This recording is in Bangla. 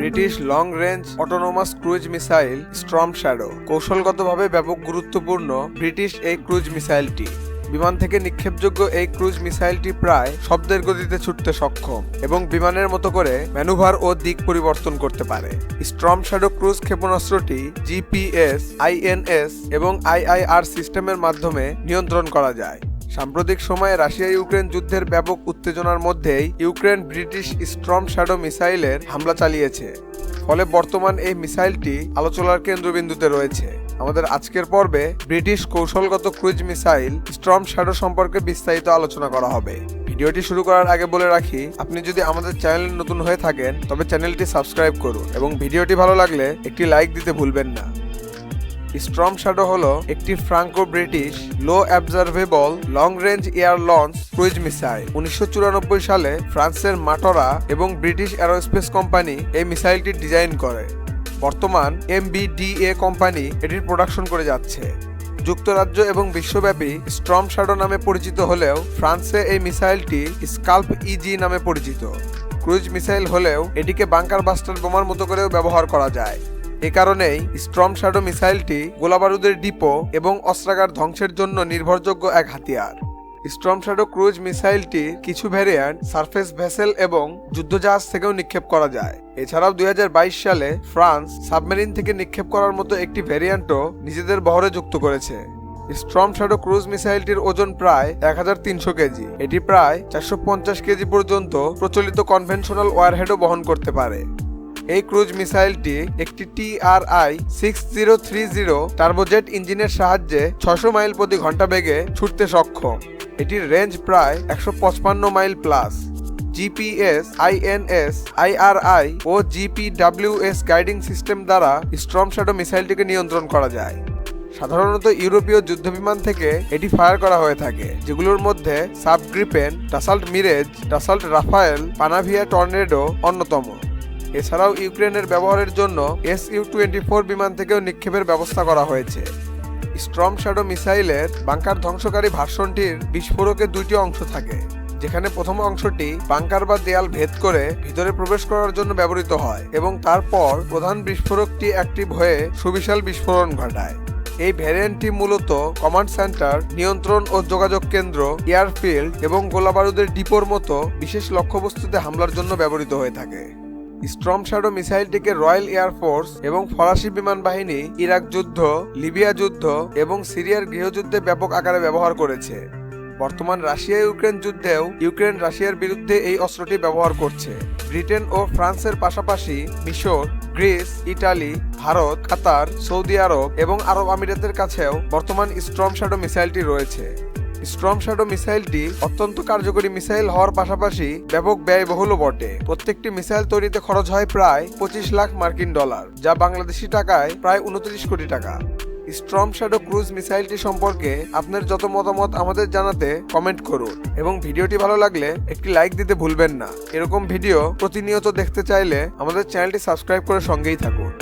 British long range autonomous cruise missile Storm Shadow কৌশলগতভাবে ব্যাপক গুরুত্বপূর্ণ ব্রিটিশ এই ক্রুজ মিসাইলটি বিমান থেকে নিক্ষেপযোগ্য এই ক্রুজ মিসাইলটি প্রায় শব্দের গতিতে ছুটতে সক্ষম এবং বিমানের মতো করে ম্যানুভার ও দিক পরিবর্তন করতে পারে। স্ট্রম শ্যাডো ক্রুজ ক্ষেপণাস্ত্রটি জিপিএস আইএনএস এবং আইআইআর সিস্টেমের মাধ্যমে নিয়ন্ত্রণ করা যায়। সাম্প্রতিক সময়ে রাশিয়া ইউক্রেন যুদ্ধের ব্যাপক উত্তেজনার মধ্যেই ইউক্রেন ব্রিটিশ স্ট্রম শ্যাডো মিসাইলের হামলা চালিয়েছে। ফলে বর্তমান এই মিসাইলটি আলোচনার কেন্দ্রবিন্দুতে রয়েছে। আমাদের আজকের পর্বে ব্রিটিশ কৌশলগত ক্রুজ মিসাইল স্ট্রম শ্যাডো সম্পর্কে বিস্তারিত আলোচনা করা হবে। ভিডিওটি শুরু করার আগে বলে রাখি, আপনি যদি আমাদের চ্যানেল নতুন হয়ে থাকেন, তবে চ্যানেলটি সাবস্ক্রাইব করুন এবং ভিডিওটি ভালো লাগলে একটি লাইক দিতে ভুলবেন না। স্ট্রম শ্যাডো হলো একটি Franco British low observable long range air launch cruise missile উনিশশো চুরানব্বই সালে ফ্রান্সের মাটরা এবং ব্রিটিশ অ্যারোস্পেস কোম্পানি এই মিসাইলটি ডিজাইন করে। বর্তমান এমবিডিএ কোম্পানি এটির প্রোডাকশন করে যাচ্ছে। যুক্তরাজ্য এবং বিশ্বব্যাপী স্ট্রম শ্যাডো নামে পরিচিত হলেও ফ্রান্সে এই মিসাইলটি স্কাল্প ইজি নামে পরিচিত। ক্রুজ মিসাইল হলেও এটিকে বাংকার বাস্টার বোমার মতো করেও ব্যবহার করা যায়। এ কারণেই স্ট্রম শ্যাডো মিসাইলটি গোলাবারুদের ডিপো এবং অস্ত্রাগার ধ্বংসের জন্য নির্ভরযোগ্য এক হাতিয়ার। স্ট্রম শ্যাডো ক্রুজ মিসাইলটি কিছু ভ্যারিয়ান্ট সারফেস ভেসেল এবং যুদ্ধজাহাজ থেকেও নিক্ষেপ করা যায়। এছাড়াও দুই হাজার বাইশ সালে ফ্রান্স সাবমেরিন থেকে নিক্ষেপ করার মতো একটি ভ্যারিয়ান্টও নিজেদের বহরে যুক্ত করেছে। স্ট্রম শ্যাডো ক্রুজ মিসাইলটির ওজন প্রায় এক হাজার তিনশো কেজি। এটি প্রায় চারশো পঞ্চাশ কেজি পর্যন্ত প্রচলিত কনভেনশনাল ওয়ারহেডও বহন করতে পারে। এই ক্রুজ মিসাইলটি একটি TRI six zero three zero turbojet ইঞ্জিনের সাহায্যে ছশো মাইল প্রতি ঘণ্টা বেগে ছুটতে সক্ষম। এটির রেঞ্জ প্রায় একশো পঁচপান্ন mile plus. GPS INS IRI ও জিপিডাব্লিউএস গাইডিং সিস্টেম দ্বারা স্ট্রম শ্যাডো মিসাইলটিকে নিয়ন্ত্রণ করা যায়। সাধারণত ইউরোপীয় যুদ্ধবিমান থেকে এটি ফায়ার করা হয়ে থাকে, যেগুলোর মধ্যে Saab Gripen, Dassault Mirage, Dassault Rafale, Panavia Tornado অন্যতম। এছাড়াও ইউক্রেনের ব্যবহারের জন্য এস ইউ টোয়েন্টি ফোর বিমান থেকেও নিক্ষেপের ব্যবস্থা করা হয়েছে। স্ট্রম শ্যাডো মিসাইলের বাংকার ধ্বংসকারী ভার্সনটির বিস্ফোরকের দুইটি অংশ থাকে, যেখানে প্রথম অংশটি বাংকার বা দেয়াল ভেদ করে ভিতরে প্রবেশ করার জন্য ব্যবহৃত হয় এবং তারপর প্রধান বিস্ফোরকটি অ্যাক্টিভ হয়ে সুবিশাল বিস্ফোরণ ঘটায়। এই ভ্যারিয়েন্টটি মূলত কমান্ড সেন্টার, নিয়ন্ত্রণ ও যোগাযোগ কেন্দ্র, এয়ারফিল্ড এবং গোলাবারুদের ডিপোর মতো বিশেষ লক্ষ্যবস্তুতে হামলার জন্য ব্যবহৃত হয়ে থাকে। স্ট্রম শ্যাডো মিসাইলটিকে রয়্যাল এয়ারফোর্স এবং ফরাসি বিমান বাহিনী, ইরাক যুদ্ধ, লিবিয়া যুদ্ধ এবং সিরিয়ার গৃহযুদ্ধে ব্যাপক আকারে ব্যবহার করেছে। বর্তমান রাশিয়া ইউক্রেন যুদ্ধেও ইউক্রেন রাশিয়ার বিরুদ্ধে এই অস্ত্রটি ব্যবহার করছে। ব্রিটেন ও ফ্রান্সের পাশাপাশি মিশর, Greece, Italy, Bharat, Qatar, Saudi Arab এবং আরব আমিরাতের কাছেও বর্তমান স্ট্রম শ্যাডো মিসাইলটি রয়েছে। স্ট্রম শ্যাডো মিসাইলটি অত্যন্ত কার্যকরী মিসাইল হওয়ার পাশাপাশি ব্যাপক ব্যয়বহুলও বটে। প্রত্যেকটি মিসাইল তৈরিতে খরচ হয় প্রায় পঁচিশ লাখ মার্কিন ডলার, যা বাংলাদেশি টাকায় প্রায় উনত্রিশ কোটি টাকা। স্ট্রম শ্যাডো ক্রুজ মিসাইলটি সম্পর্কে আপনার যত মতামত আমাদের জানাতে কমেন্ট করুন এবং ভিডিওটি ভালো লাগলে একটি লাইক দিতে ভুলবেন না। এরকম ভিডিও প্রতিনিয়ত দেখতে চাইলে আমাদের চ্যানেলটি সাবস্ক্রাইব করে সঙ্গেই থাকুন।